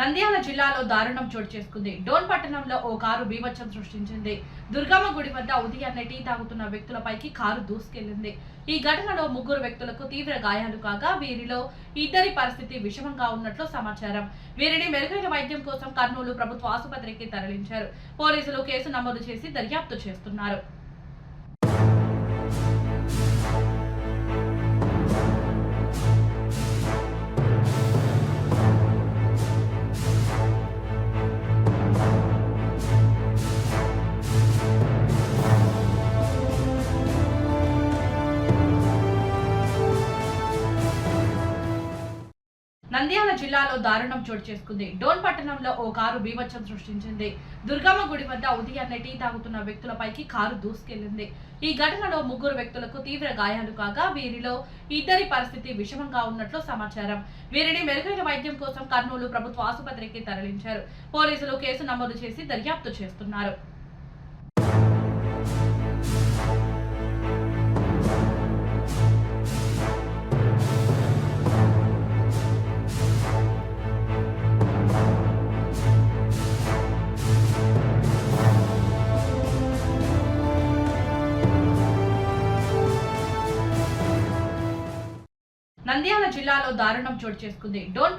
నంద్యాల జిల్లాలో దారుణం చోటు చేసుకుంది. డోన్ పట్టణంలో ఓ కారు బీభత్సం సృష్టించింది. దుర్గమ్మ గుడి వద్ద ఉదయాన్నే టీ తాగుతున్న వ్యక్తులపైకి కారు దూసుకెళ్ళింది ఈ ఘటనలో ముగ్గురు వ్యక్తులకు తీవ్ర గాయాలు కాగా వీరిలో ఇద్దరి పరిస్థితి విషమంగా ఉన్నట్లు సమాచారం. వీరిని మెరుగైన వైద్యం కోసం కర్నూలు ప్రభుత్వ ఆసుపత్రికి తరలించారు. పోలీసులు కేసు నమోదు చేసి దర్యాప్తు చేస్తున్నారు. నంద్యాల జిల్లాలో దారుణం చోటు చేసుకుంది. డోన్ పట్టణంలో ఓ కారు బీభత్సం సృష్టించింది. దుర్గమ్మ గుడి వద్ద ఉదయాన్నే టీ తాగుతున్న వ్యక్తులపైకి కారు దూసుకెళ్ళింది ఈ ఘటనలో ముగ్గురు వ్యక్తులకు తీవ్ర గాయాలు కాగా వీరిలో ఇద్దరి పరిస్థితి విషమంగా ఉన్నట్లు సమాచారం. వీరిని మెరుగైన వైద్యం కోసం కర్నూలు ప్రభుత్వ ఆసుపత్రికి తరలించారు. పోలీసులు కేసు నమోదు చేసి దర్యాప్తు చేస్తున్నారు. నంద్యాల జిల్లాలో దారుణం చోటు చేసుకుంది. డోన్